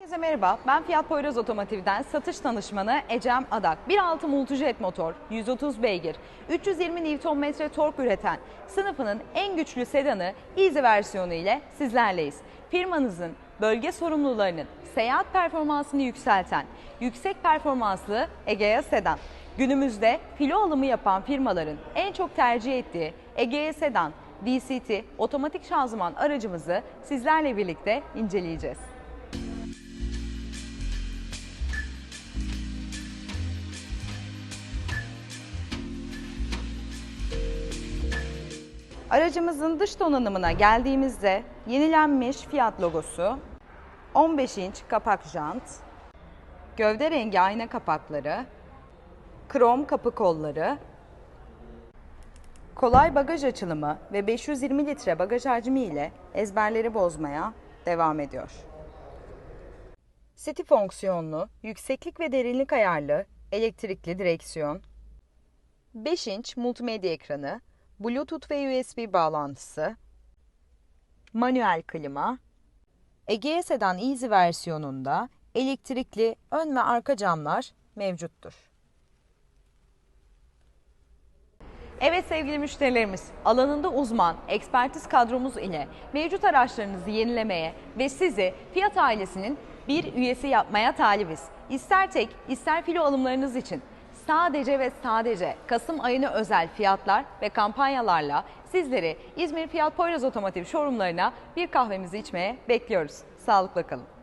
Herkese merhaba. Ben Fiyat Poyraz Otomotiv'den satış danışmanı Ecem Adak. 1.6 Multijet motor, 130 beygir, 320 Nm tork üreten sınıfının en güçlü sedanı Easy versiyonu ile sizlerleyiz. Firmanızın bölge sorumlularının seyahat performansını yükselten yüksek performanslı Egea sedan. Günümüzde filo alımı yapan firmaların en çok tercih ettiği Egea sedan DCT otomatik şanzıman aracımızı sizlerle birlikte inceleyeceğiz. Aracımızın dış donanımına geldiğimizde yenilenmiş Fiat logosu, 15 inç kapak jant, gövde rengi ayna kapakları, krom kapı kolları, kolay bagaj açılımı ve 520 litre bagaj hacmi ile ezberleri bozmaya devam ediyor. City fonksiyonlu, yükseklik ve derinlik ayarlı, elektrikli direksiyon, 5 inç multimedya ekranı, Bluetooth ve USB bağlantısı, manuel klima, Egea Sedan Easy versiyonunda elektrikli ön ve arka camlar mevcuttur. Evet sevgili müşterilerimiz, alanında uzman, ekspertiz kadromuz ile mevcut araçlarınızı yenilemeye ve sizi Fiyat ailesinin bir üyesi yapmaya talibiz. İster tek, ister filo alımlarınız için sadece ve sadece Kasım ayına özel fiyatlar ve kampanyalarla sizleri İzmir Fiyat Poyraz Otomotiv showroomlarına bir kahvemizi içmeye bekliyoruz. Sağlıkla kalın.